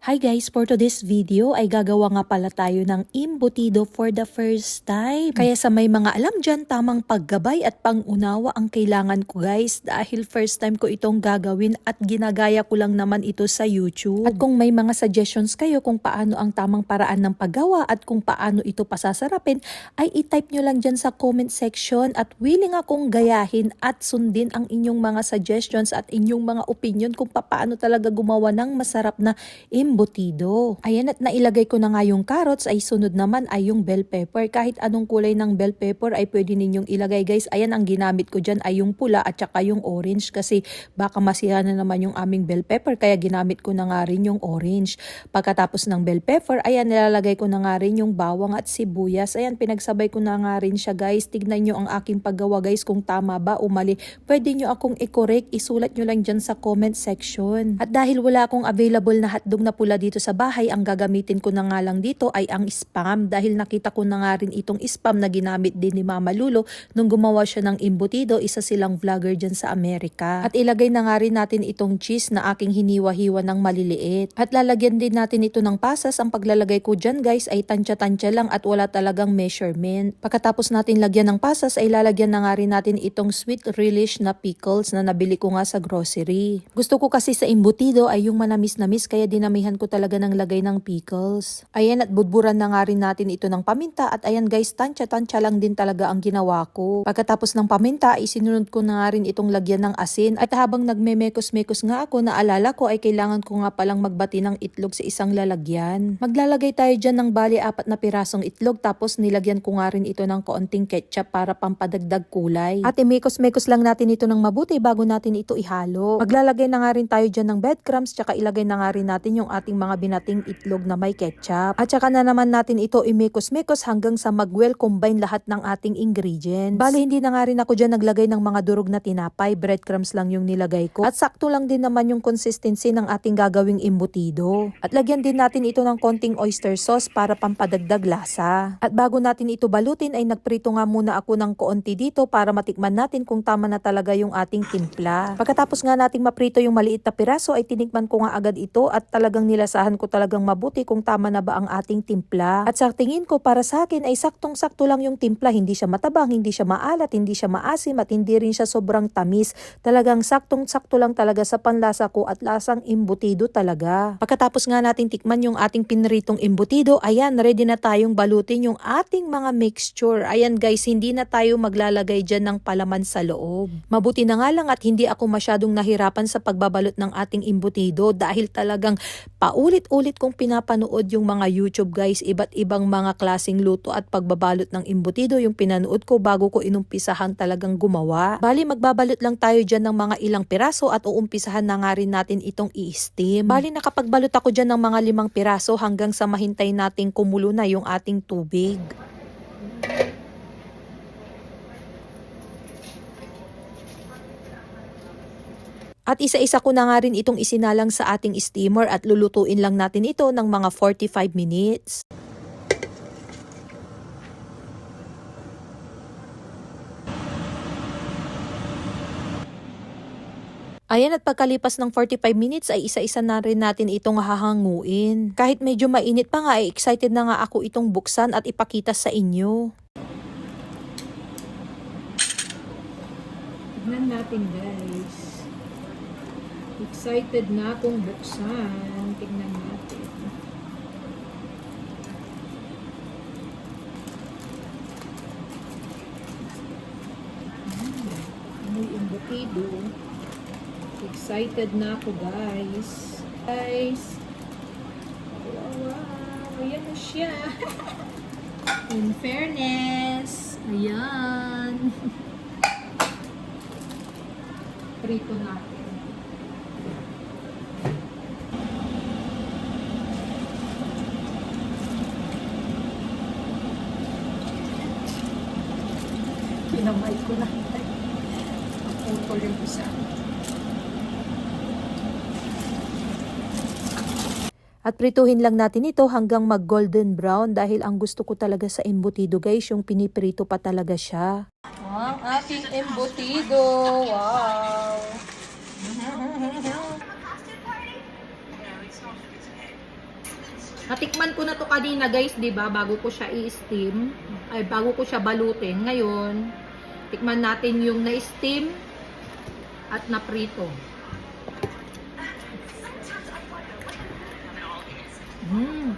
Hi guys, for today's video ay gagawa nga pala tayo ng imbutido for the first time. Kaya sa may mga alam dyan, tamang paggabay at pangunawa ang kailangan ko guys dahil first time ko itong gagawin at ginagaya ko lang naman ito sa YouTube. At kung may mga suggestions kayo kung paano ang tamang paraan ng paggawa at kung paano ito pasasarapin, ay itype nyo lang dyan sa comment section at willing akong gayahin at sundin ang inyong mga suggestions at inyong mga opinion kung paano talaga gumawa ng masarap na embutido. Ayan at nailagay ko na nga yung carrots ay sunod naman ay yung bell pepper. Kahit anong kulay ng bell pepper ay pwede ninyong ilagay guys. Ayan ang ginamit ko dyan ay yung pula at saka yung orange kasi baka masiya na naman yung aming bell pepper kaya ginamit ko na nga rin yung orange. Pagkatapos ng bell pepper, ayan nilalagay ko na nga rin yung bawang at sibuyas. Ayan pinagsabay ko na nga rin siya guys. Tignan nyo ang aking paggawa guys kung tama ba o mali. Pwede nyo akong i-correct. Isulat nyo lang dyan sa comment section. At dahil wala akong available na hotdog na pula dito sa bahay, ang gagamitin ko na nga lang dito ay ang spam dahil nakita ko na nga rin itong spam na ginamit din ni Mama Lulo nung gumawa siya ng imbutido, isa silang vlogger dyan sa Amerika. At ilagay na nga rin natin itong cheese na aking hiniwa-hiwa ng maliliit. At lalagyan din natin ito ng pasas. Ang paglalagay ko dyan guys ay tansya-tansya lang at wala talagang measurement. Pagkatapos natin lagyan ng pasas ay lalagyan na nga rin natin itong sweet relish na pickles na nabili ko nga sa grocery. Gusto ko kasi sa imbutido ay yung manamis-namis kaya dinamihan ko talaga ng lagay ng pickles. Ayan at budburan na nga rin natin ito ng paminta at ayan guys, tansya-tansya lang din talaga ang ginawa ko. Pagkatapos ng paminta, isinunod ko na nga rin itong lagyan ng asin at habang nagmemekos-mekos nga ako, naalala ko ay kailangan ko nga palang magbati ng itlog sa isang lalagyan. Maglalagay tayo dyan ng bali apat na pirasong itlog tapos nilagyan ko nga rin ito ng kaunting ketchup para pampadagdag kulay. At imekos-mekos lang natin ito ng mabuti bago natin ito ihalo. Maglalagay na nga rin tayo dyan ng breadcrumbs tsaka ilagay na nga rin natin yung ating mga binating itlog na may ketchup. At saka na naman natin ito imekos-mekos hanggang sa mag-well combine lahat ng ating ingredients. Bali hindi na nga rin ako dyan naglagay ng mga durog na tinapay, breadcrumbs lang yung nilagay ko. At sakto lang din naman yung consistency ng ating gagawing imbutido. At lagyan din natin ito ng konting oyster sauce para pampadagdag lasa. At bago natin ito balutin ay nagprito nga muna ako ng koonti dito para matikman natin kung tama na talaga yung ating timpla. Pagkatapos nga nating maprito yung maliit na piraso ay tinikman ko nga agad ito at talagang nilasahan ko talagang mabuti kung tama na ba ang ating timpla. At sa tingin ko para sa akin ay saktong-sakto lang yung timpla. Hindi siya matabang, hindi siya maalat, hindi siya maasim at hindi rin siya sobrang tamis. Talagang saktong-sakto lang talaga sa panlasa ko at lasang imbutido talaga. Pagkatapos nga natin tikman yung ating pinritong imbutido, ayan, ready na tayong balutin yung ating mga mixture. Ayan guys, hindi na tayo maglalagay dyan ng palaman sa loob. Mabuti na nga lang at hindi ako masyadong nahirapan sa pagbabalot ng ating imbutido dahil talagang paulit-ulit kong pinapanood yung mga YouTube guys, iba't ibang mga klasing luto at pagbabalot ng imbutido yung pinanood ko bago ko inumpisahan talagang gumawa. Bali, magbabalot lang tayo dyan ng mga ilang piraso at uumpisahan na nga rin natin itong i-steam. Bali, nakapagbalot ako dyan ng mga limang piraso hanggang sa mahintay nating kumulo na yung ating tubig. At isa-isa ko na nga rin itong isinalang sa ating steamer at lulutuin lang natin ito ng mga 45 minutes. Ayan at pagkalipas ng 45 minutes ay isa-isa na rin natin itong hahanguin. Kahit medyo mainit pa nga ay excited na nga ako itong buksan at ipakita sa inyo. Tignan natin guys. Excited na akong buksan. Tignan natin. Hmm, May imbutido. Excited na ako guys. Guys. Wow, wow. Ayan na siya. In fairness. Ayan. prito natin. Pinamay ko na. Naputol yung isa. At prituhin lang natin ito hanggang mag golden brown dahil ang gusto ko talaga sa embutido guys, yung piniprito pa talaga siya. Ang aking embutido. Wow! Natikman ko na to kanina guys, 'di ba? Bago ko siya i-steam, ay bago ko siya balutin. Ngayon, tikman natin yung na-steam at na-prito. Mm.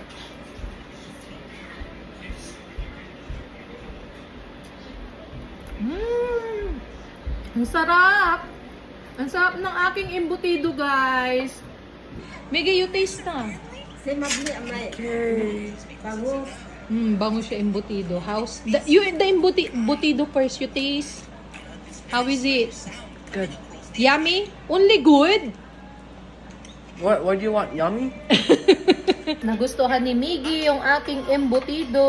Mm. Ang sarap! Ang sarap ng aking embutido, guys. Miggy, you taste na. Si Mabli amay. Bago. Mm, bango siya embutido. How's the, you the embuti, embutido first you taste? How is it? Good. Yummy? Only good? What What do you want? Yummy? Nagustuhan ni Miggy yung aking embutido.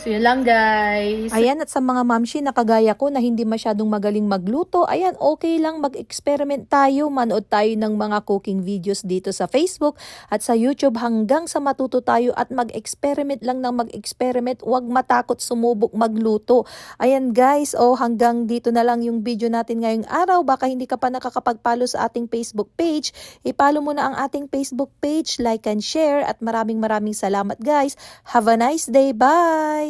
So yun lang guys. Ayan at sa mga mamshi na kagaya ko na hindi masyadong magaling magluto, ayan okay lang mag-experiment tayo. Manood tayo ng mga cooking videos dito sa Facebook at sa YouTube hanggang sa matuto tayo at mag-experiment lang ng mag-experiment. Huwag matakot sumubok magluto. Ayan guys, oh hanggang dito na lang yung video natin ngayong araw. Baka hindi ka pa nakakapag-follow sa ating Facebook page. I-follow mo na ang ating Facebook page, like and share at maraming maraming salamat guys. Have a nice day. Bye!